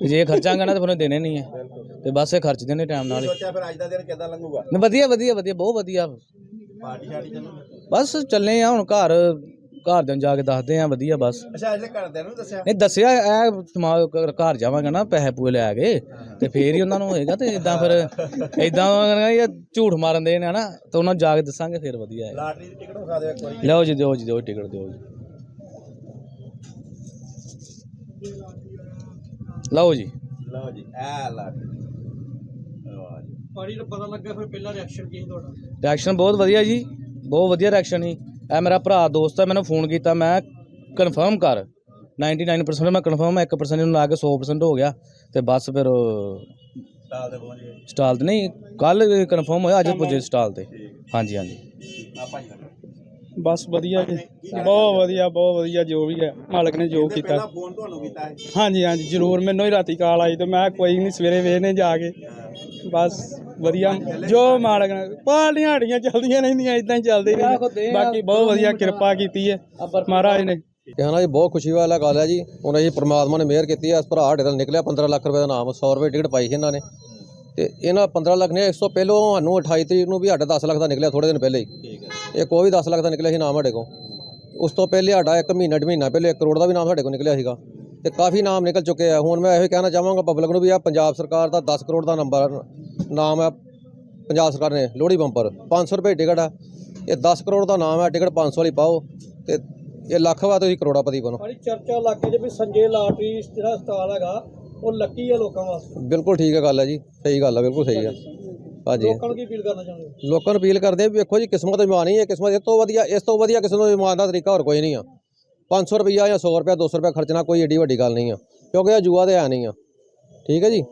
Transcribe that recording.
ਜੇ ਖਰਚਾਂਗੇ ਨਾ ਤਾਂ ਫਿਰ ਉਹਨੇ ਦੇਣੇ ਨਹੀਂ ਹੈ ਤੇ ਬਸ ਇਹ ਖਰਚ ਦੇਣੇ ਟਾਈਮ ਨਾਲ ਹੀ। ਸੋਚਿਆ ਫਿਰ ਅੱਜ ਦਾ ਦਿਨ ਕਿੱਦਾਂ ਲੰਘੂਗਾ? ਨਹੀਂ, ਵਧੀਆ ਵਧੀਆ ਵਧੀਆ ਬਹੁਤ ਵਧੀਆ। ਪਾਰਟੀ ਸ਼ਾਰਟੀ ਚੱਲੂ ਬਸ ਚੱਲੇ ਆ ਹੁਣ ਘਰ ਘਰ ਦੇ ਜਾ ਕੇ ਦੱਸਦੇ ਆ ਵਧੀਆ ਬਸ। ਅੱਛਾ ਅਜੇ ਘਰਦਿਆਂ ਨੂੰ ਦੱਸਿਆ? ਨਹੀਂ ਦੱਸਿਆ ਘ- ਘਰ ਜਾਵਾਂਗਾ ਨਾ ਪੈਸੇ ਪੂਏ ਲੈ ਕੇ ਤੇ ਫੇਰ ਹੀ ਉਹਨਾਂ ਨੂੰ ਹੋਏਗਾ ਤੇ ਇਦਾਂ ਫਿਰ ਇਦਾਂ ਇਹ ਝੂਠ ਮਾਰਨ ਦੇ ਨੇ ਨਾ ਤੇ ਉਹਨਾਂ ਨੂੰ ਜਾ ਕੇ ਦੱਸਾਂਗੇ ਫਿਰ ਵਧੀਆ ਹੈ। ਲਾਟਰੀ ਦੀ ਟਿਕਟ ਵਿਖਾ ਦਿਓ ਇੱਕ ਵਾਰੀ। ਲਓ ਜੀ ਦਿਓ ਜੀ ਦਿਓ ਟਿਕਟ ਦਿਓ ਜੀ। ਲਓ ਜੀ। ਲਓ ਜੀ ਵਾਹ ਜੀ। ਪਾਣੀ ਨੂੰ ਪਤਾ ਲੱਗਾ ਫਿਰ ਪਹਿਲਾ ਰਿਐਕਸ਼ਨ ਕੀ ਸੀ ਤੁਹਾਡਾ? ਰਿਐਕਸ਼ਨ ਬਹੁਤ ਵਧੀਆ ਜੀ ਬਹੁਤ ਵਧੀਆ ਰਿਐਕਸ਼ਨ ਸੀ। ਇਹ ਮੇਰਾ ਭਰਾ ਦੋਸਤ ਹੈ ਮੈਨੂੰ ਫੋਨ ਕੀਤਾ ਮੈਂ ਕਨਫਰਮ ਕਰ। 99% ਮੈਂ ਕਨਫਰਮ 1% ਨੂੰ ਲਾ ਕੇ 100% ਹੋ ਗਿਆ। ਤੇ ਬਸ ਫਿਰ ਸਾਲ ਦੇ ਪਹੁੰਚ ਗਏ। ਸਟਾਲ ਤੇ ਨਹੀਂ ਕੱਲ ਕਨਫਰਮ ਹੋਇਆ ਅੱਜ ਪੁੱਜੇ ਸਟਾਲ ਤੇ। ਹਾਂਜੀ ਹਾਂਜੀ। ਆਪਾਂ ਹੀ ਬਸ ਵਧੀਆ ਜੀ। ਬਹੁਤ ਵਧੀਆ ਬਹੁਤ ਵਧੀਆ ਜੋ ਵੀ ਹੈ। ਮਾਲਕ ਨੇ ਜੋ ਕੀਤਾ। ਪਹਿਲਾਂ ਫੋਨ ਤੁਹਾਨੂੰ ਕੀਤਾ ਹੈ? ਹਾਂਜੀ ਹਾਂਜੀ ਜ਼ਰੂਰ। ਮੈਨੂੰ ਹੀ ਰਾਤੀ ਕਾਲ ਆਈ ਤੇ ਮੈਂ ਕੋਈ ਨਹੀਂ ਸਵੇਰੇ ਵੇਖਨੇ ਜਾ ਕੇ। ਬਸ ਵਧੀਆ। ਜੋ ਮਾਲਕ ਨੇ ਪਾਲੀਆਂ ਹਾੜੀਆਂ ਚੱਲਦੀਆਂ ਰਹਿੰਦੀਆਂ ਇਦਾਂ ਹੀ ਚੱਲਦੇ ਰਹਿੰਦੇ। ਬਾਕੀ ਬਹੁਤ ਵਧੀਆ ਕਿਰਪਾ ਕੀਤੀ ਹੈ। ਮਹਾਰਾਜ ਨੇ ਨਾ ਜੀ ਬਹੁਤ ਖੁਸ਼ੀ ਵਾਲਾ ਗੱਲ ਹੈ ਜੀ। ਉਹਨਾਂ ਜੀ ਪ੍ਰਮਾਤਮਾ ਨੇ ਮਿਹਰ ਕੀਤੀ ਹੈ ਇਸ ਭਰਾ ਸਾਡੇ ਦਾ ਨਿਕਲਿਆ 15 ਲੱਖ ਰੁਪਏ ਦਾ ਨਾਮ। 100 ਰੁਪਏ ਟਿਕਟ ਪਾਈ ਸੀ ਇਹਨਾਂ ਨੇ। ਤੇ ਇਹਨਾਂ 15 ਲੱਖ ਨੇ ਇਸ ਤੋਂ ਪਹਿਲਾਂ ਸਾਨੂੰ 28 ਤਰੀਕ ਨੂੰ ਵੀ ਸਾਡਾ 10 ਲੱਖ ਦਾ ਨਿਕਲਿਆ ਥੋੜੇ ਦਿਨ ਪਹਿਲੇ ਹੀ। ਇਹ ਕੋਈ 10 ਲੱਖ ਦਾ ਨਿਕਲਿਆ ਸੀ ਨਾਮ ਸਾਡੇ ਕੋਲ। ਉਸ ਤੋਂ ਪਹਿਲੇ ਸਾਡਾ 1 ਮਹੀਨਾ ਡੇਢ ਮਹੀਨਾ ਪਹਿਲੇ 1 ਕਰੋੜ ਦਾ ਵੀ ਨਾਮ ਸਾਡੇ ਕੋਲ ਨਿਕਲਿਆ ਸੀਗਾ। ਤੇ ਕਾਫੀ ਨਾਮ ਨਿਕਲ ਚੁੱਕੇ ਆ। ਹੁਣ ਮੈਂ ਇਹੋ ਹੀ ਕਹਿਣਾ ਚਾਹਾਂਗਾ ਪਬਲਿਕ ਨੂੰ ਵੀ ਆ ਪੰਜਾਬ ਸਰਕਾਰ ਦਾ 10 ਕਰੋੜ ਦਾ ਨੰਬਰ ਨਾਮ ਹੈ ਪੰਜਾਬ ਸਰਕਾਰ ਨੇ ਲੋਹੜੀ ਬੰਪਰ 500 ਰੁਪਏ ਟਿਕਟ ਆ। ਇਹ 10 ਕਰੋੜ ਦਾ ਨਾਮ ਹੈ ਟਿਕਟ 500 ਵਾਲੀ ਪਾਓ ਤੇ ਇਹ ਲੱਖ ਵਾ ਤੁਸੀਂ ਕਰੋੜਾਪਤੀ ਬਣੋ। ਬੜੀ ਚਰਚਾ ਇਲਾਕੇ 'ਚ ਵੀ ਸੰਜੇ ਲਾਟਰੀ ਜਿਹੜਾ ਸਟਾਲ ਹੈਗਾ ਉਹ ਲੱਕੀ ਹੈ ਲੋਕਾਂ ਵਾਸਤੇ। ਬਿਲਕੁਲ ਠੀਕ ਹੈ ਗੱਲ ਹੈ ਜੀ ਸਹੀ ਗੱਲ ਹੈ ਬਿਲਕੁਲ ਸਹੀ ਹੈ ਹਾਂਜੀ ਲੋਕਾਂ ਨੂੰ ਕੀ ਅਪੀਲ ਕਰਨਾ ਚਾਹੁੰਦੇ ਹੋ? ਲੋਕਾਂ ਨੂੰ ਅਪੀਲ ਕਰਦੇ ਆ ਵੀ ਵੇਖੋ ਜੀ ਕਿਸਮਤ ਇਮਾਨ ਹੀ ਹੈ ਕਿਸਮਤ ਇਸ ਤੋਂ ਵਧੀਆ ਇਸ ਤੋਂ ਵਧੀਆ ਕਿਸੇ ਨੂੰ ਇਮਾਨ ਦਾ ਤਰੀਕਾ ਹੋਰ ਕੋਈ ਨਹੀਂ ਆ। 500 ਰੁਪਈਆ ਜਾਂ 100 ਰੁਪਇਆ 200 ਰੁਪਇਆ ਖਰਚਣਾ ਕੋਈ ਏਡੀ ਵੱਡੀ ਗੱਲ ਨਹੀਂ ਆ ਕਿਉਂਕਿ ਇਹ ਜੂਆ ਤੇ ਹੈ ਨਹੀਂ ਆ। ਠੀਕ ਹੈ ਜੀ?